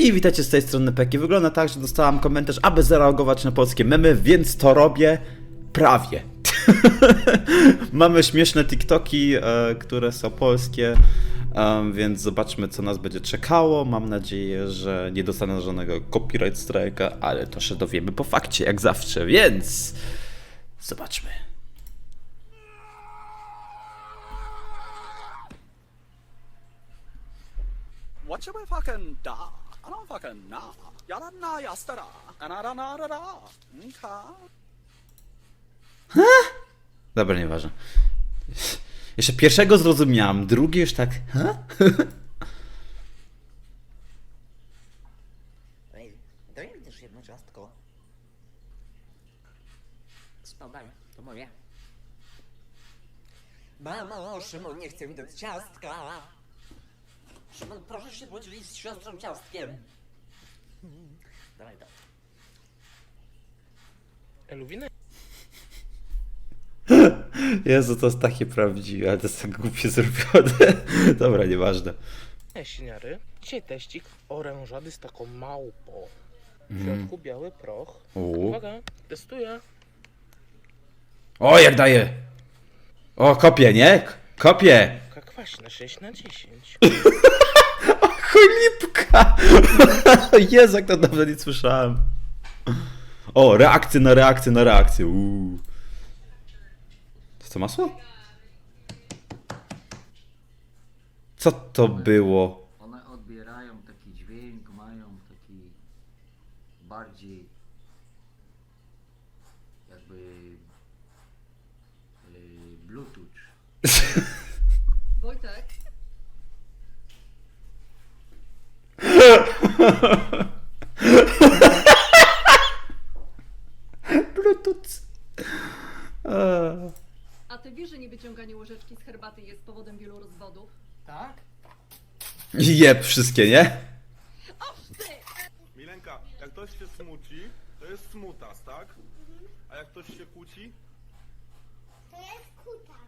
Hej, witajcie z tej strony Peki. Wygląda tak, że dostałam komentarz, aby zareagować na polskie memy, więc to robię prawie. Mamy śmieszne TikToki, e, które są polskie, em, więc zobaczmy, co nas będzie czekało. Mam nadzieję, że nie dostanę żadnego copyright strike'a, ale to się dowiemy po fakcie, jak zawsze, więc zobaczmy. What should we fucking da? I don't fucking know. Yada na yastara. Anara na da da. Okay. Dobra, nieważne. Jeszcze pierwszego zrozumiałam, drugi już tak. Ha? Ej, daj mi też jedno ciastko. Spokojnie, to moje. Mamo, Szymon nie chce mi dać ciastka. Szymon, proszę się podzielić z siostrą ciastkiem. Dawaj to. Eluwiny? Jezu, to jest takie prawdziwe, ale to jest tak głupie zrobione. Dobra, nieważne. Śniary. Dzisiaj teścik orężady z taką małpą. W środku biały proch. U. Uwaga, testuję. O, jak daje! O, kopię, nie? K- Kwaśna, 6 na 10. Cholipka! Jezu, jak to dawno nie słyszałem. O, reakcje na reakcję na reakcję. Uuu. To co masło? Co to było? Jest powodem wielu rozwodów? Jeb wszystkie, nie? Milenka, jak ktoś się smuci, to jest smutas, tak? A jak ktoś się kłóci? To jest kutas.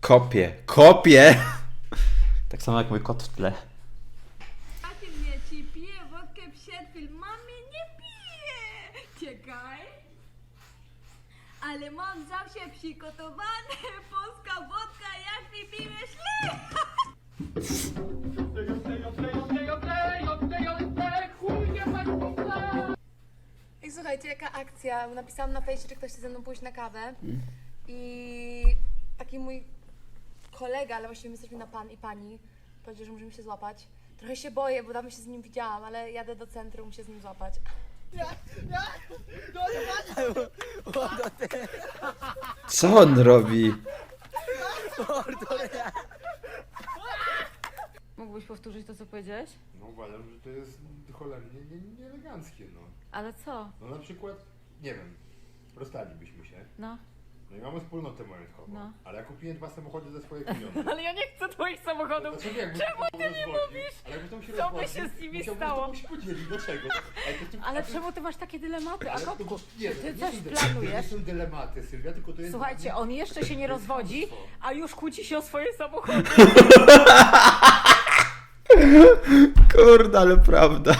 Kopię, kopię! Tak samo jak mój kot w tle. Taky mnie ci pije wodkę przed filmami, nie pije! Czekaj. Ale mam zawsze przygotowane polska wodka, jak mi piłeś I słuchajcie, jaka akcja. Napisałam na fejsie, czy ktoś chce ze mną pójść na kawę. I taki mój kolega, ale właściwie my jesteśmy na pan i pani, powiedział, że możemy się złapać. Trochę się boję, bo dawno się z nim widziałam, ale jadę do centrum się z nim złapać. Co on robi? Mógłbyś powtórzyć to, co powiedziałeś? No uważam, że to jest cholernie nie- nieeleganckie, no. Ale co? No na przykład, nie wiem, rozstalibyśmy się, No. No i mamy wspólnotę majątkową, No. ale ja kupiłem dwa samochody ze swoich pieniędzy. Ale ja nie chcę twoich samochodów. Dlaczego jakby Czemu ty nie mówisz? Ale jakby to mi się Co by się z nimi stało? się podzielić, dlaczego? Ale, to, to, Ale czemu ty masz takie dylematy, ale to, Akopku? nie, ty to nie coś planujesz? To nie są dylematy, Sylwia, tylko to jest... Słuchajcie, on jeszcze się nie rozwodzi, a już kłóci się o swoje samochody. Kurde, ale prawda.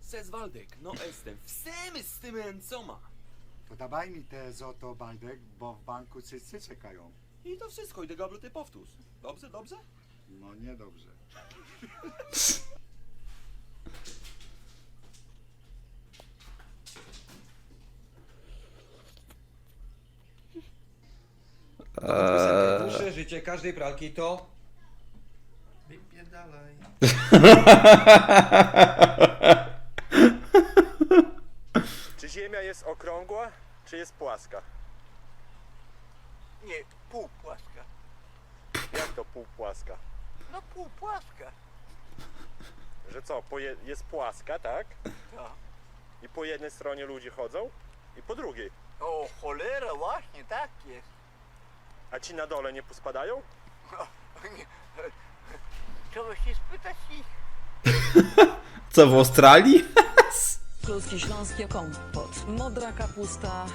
Cez Waldek, no jestem. Wsemy z tym ręcoma. To dawaj mi te złoto, Baldek, bo w banku wszyscy czekają. I to wszystko, idę gablu ty powtórz. Dobrze, dobrze? No niedobrze. Dłuższe życie każdej pralki to... Wypierdalaj. Czy Ziemia jest okrągła, czy jest płaska? Nie, półpłaska. Jak to półpłaska? No półpłaska. Że co, po je, jest płaska, tak? Tak. I po jednej stronie ludzie chodzą, i po drugiej. O cholera, właśnie tak jest. A ci na dole nie pospadają? Trzeba się spytać ich. Co w Australii? Kluski śląskie kompot. Modra kapusta.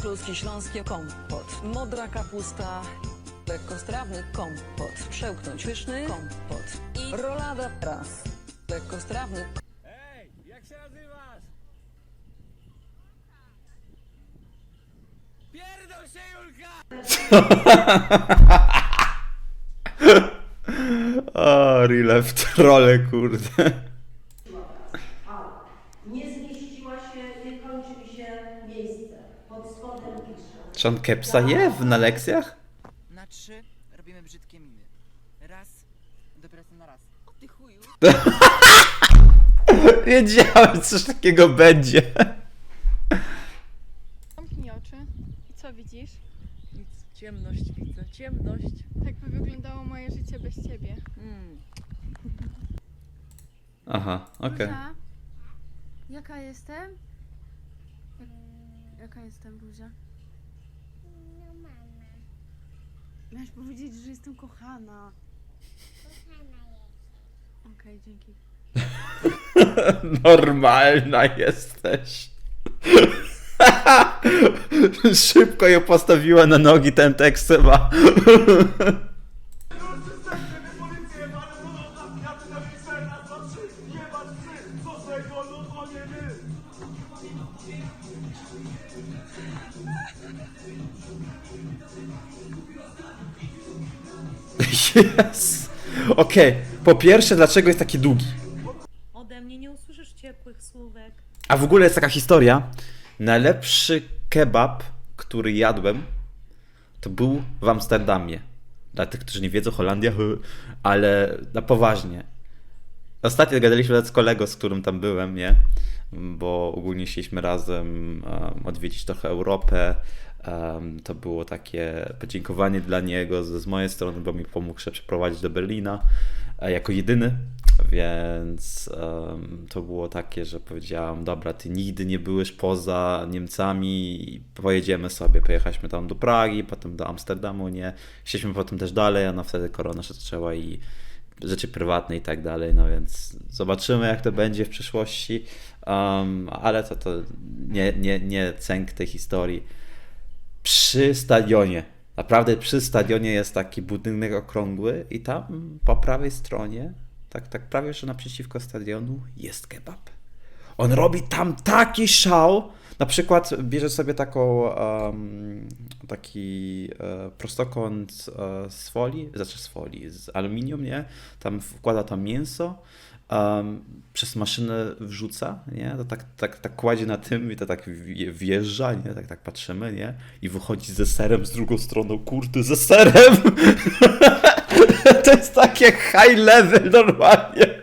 Kluski śląskie kompot. Modra kapusta. Lekkostrawny kompot. Przełknąć pyszny kompot. I rolada raz. Lekkostrawny O, real w trole, kurde. Nie zmieściła się, nie kończy mi się miejsce. Pod spodem pisze. Czy on kepsa je w, na lekcjach? Na trzy robimy brzydkie miny. Raz. Dopiero co na raz. O ty chuju. Wiedziałem, coś takiego będzie. Zamknij oczy. I co widzisz? Nic. Ciemność widzę. Ciemność. Tak by wyglądało moje życie bez ciebie. Mm. Aha, okej. Buzia? Jaka jestem? Jak, jaka jestem, Buzia? No mama, Miałaś powiedzieć, że jestem kochana. Okej, dzięki. Normalna jesteś. Szybko ją postawiła na nogi ten tekst chyba. Yes. Okej, po pierwsze, dlaczego jest taki długi? Ode mnie nie usłyszysz ciepłych słówek. A w ogóle jest taka historia. Najlepszy kebab, który jadłem, to był w Amsterdamie. Dla tych, którzy nie wiedzą, Holandia, ale na poważnie. Ostatnio gadaliśmy z kolego, z którym tam byłem, nie? Bo ogólnie chcieliśmy razem um, odwiedzić trochę Europę. Um, to było takie podziękowanie dla niego z, z mojej strony, bo mi pomógł się przeprowadzić do Berlina e, jako jedyny. Więc em, to było takie, że powiedziałam, dobra, ty nigdy nie byłeś poza Niemcami, pojedziemy sobie. Pojechaliśmy tam do Pragi, potem do Amsterdamu, nie? Chcieliśmy potem też dalej, a no wtedy korona się zaczęła i rzeczy prywatne i tak dalej, no więc zobaczymy jak to będzie w przyszłości, um, ale to, to nie, nie, nie cęk tej historii. Przy stadionie, naprawdę przy stadionie jest taki budynek okrągły i tam po prawej stronie, tak, tak prawie że naprzeciwko stadionu jest kebab. On robi tam taki szał. Na przykład bierze sobie taką, em, taki e, prostokąt e, z folii, znaczy z folii, z aluminium, nie? Tam wkłada tam mięso, przez maszynę wrzuca, nie? To tak, tak, tak kładzie na tym i to tak wje- wjeżdża, nie? Tak, tak patrzymy, nie? I wychodzi ze serem z drugą stroną, kurde, ze serem! to jest takie high level normalnie.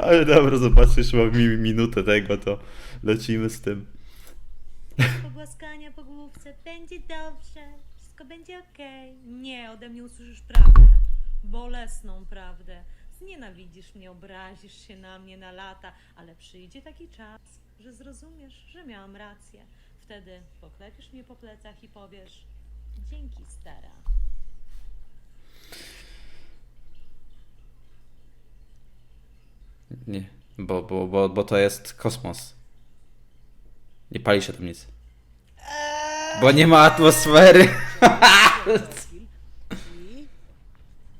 Ale dobra, zobaczcie, jeszcze mam mi minutę tego, to lecimy z tym. Pogłaskania po główce, będzie dobrze, wszystko będzie okej. Nie, ode mnie usłyszysz prawdę, bolesną prawdę. Znienawidzisz mnie, obrazisz się na mnie na lata, ale przyjdzie taki czas, że zrozumiesz, że miałam rację. Wtedy poklepisz mnie po plecach i powiesz, dzięki stara. Nie, bo, bo, bo, bo to jest kosmos. Nie pali się tam nic. Bo nie ma atmosfery.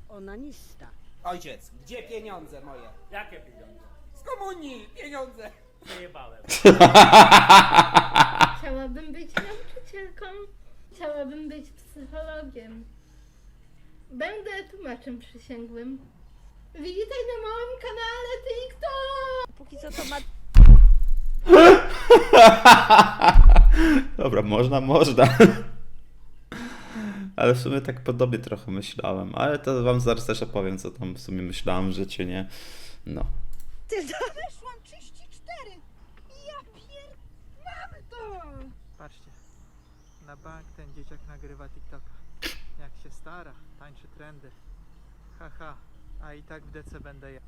Onanista. Ojciec, gdzie pieniądze moje? Jakie pieniądze? Z komunii, pieniądze. Przejebałem. Chciałabym być nauczycielką. Chciałabym być psychologiem. Będę tłumaczem przysięgłym. Witaj na moim kanale TikTok! Póki co to ma Dobra, można, można. Ale w sumie tak podobnie trochę myślałem. Ale to wam zaraz też opowiem, co tam w sumie myślałem w życiu, nie? No. Ty Weszłam 34! Ja pier... Mamy to! Patrzcie. Na bank ten dzieciak nagrywa TikToka. Jak się stara, tańczy trendy. Haha, a i tak w DC będę ja.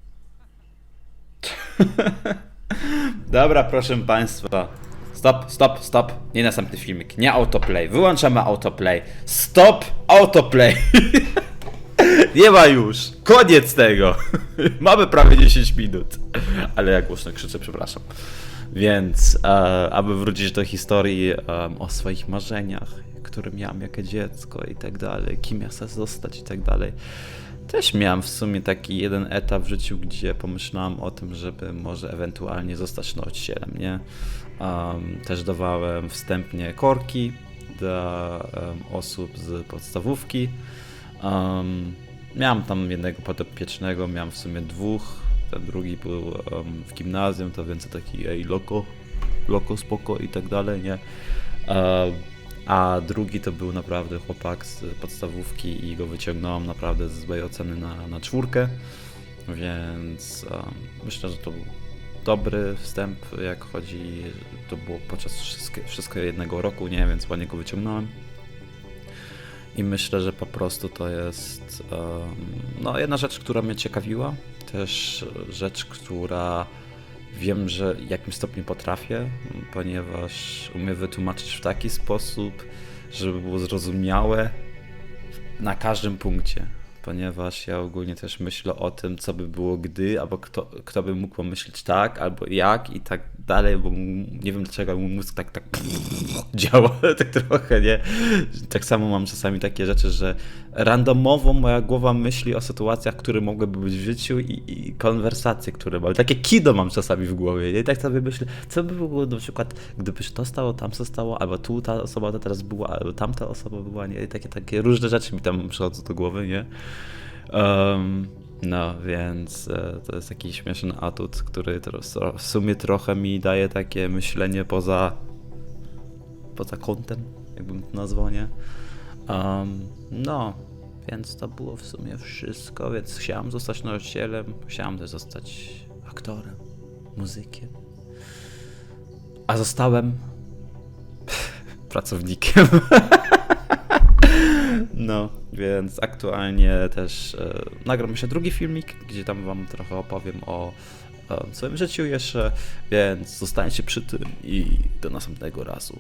Dobra, proszę Państwa. Stop, stop, stop. Nie następny filmik. Nie autoplay. Wyłączamy autoplay. Stop autoplay. Nie ma już! Koniec tego! Mamy prawie 10 minut. Ale ja głośno krzyczę, przepraszam. Więc, e, aby wrócić do historii em, o swoich marzeniach, które miałem jako dziecko i tak dalej, kim ja chcę zostać i tak dalej. Też miałem w sumie taki jeden etap w życiu, gdzie pomyślałem o tym, żeby może ewentualnie zostać nauczycielem, nie? Em, też dawałem wstępnie korki dla em, osób z podstawówki. Um, miałem tam jednego podopiecznego, miałem w sumie dwóch. Ten drugi był em, w gimnazjum, to więcej taki ej, loko, loko, spoko i tak dalej, nie? E, a drugi to był naprawdę chłopak z podstawówki i go wyciągnąłem naprawdę z złej oceny na, na czwórkę, więc em, myślę, że to był dobry wstęp, jak chodzi, to było podczas wszystkie, wszystkiego jednego roku, nie, więc ładnie go wyciągnąłem. I myślę, że po prostu to jest em, no, jedna rzecz, która mnie ciekawiła. Też rzecz, która wiem, że w jakimś stopniu potrafię, ponieważ umiem wytłumaczyć w taki sposób, żeby było zrozumiałe na każdym punkcie. Ponieważ ja ogólnie też myślę o tym, co by było gdy, albo kto, kto by mógł pomyśleć tak, albo jak i tak dalej, bo nie wiem dlaczego mój mózg tak, tak działa, tak trochę, nie? Tak samo mam czasami takie rzeczy, że randomowo moja głowa myśli o sytuacjach, które mogłyby być w życiu i, i konwersacje, które mam. Takie kino mam czasami w głowie, nie? I tak sobie myślę, co by było na przykład, gdyby się to stało, tam co stało, albo tu ta osoba to teraz była, albo tamta osoba była, nie? I takie, takie różne rzeczy mi tam przychodzą do głowy, nie? Um, no, więc e, to jest taki śmieszny atut, który w sumie trochę mi daje takie myślenie poza poza kątem, jakbym to nazwał, nie? Um, no, więc to było w sumie wszystko, więc chciałem zostać nauczycielem, chciałem też zostać aktorem, muzykiem, a zostałem pracownikiem. No, więc aktualnie też e, nagram jeszcze drugi filmik, gdzie tam wam trochę opowiem o e, swoim życiu jeszcze, więc zostańcie przy tym i do następnego razu.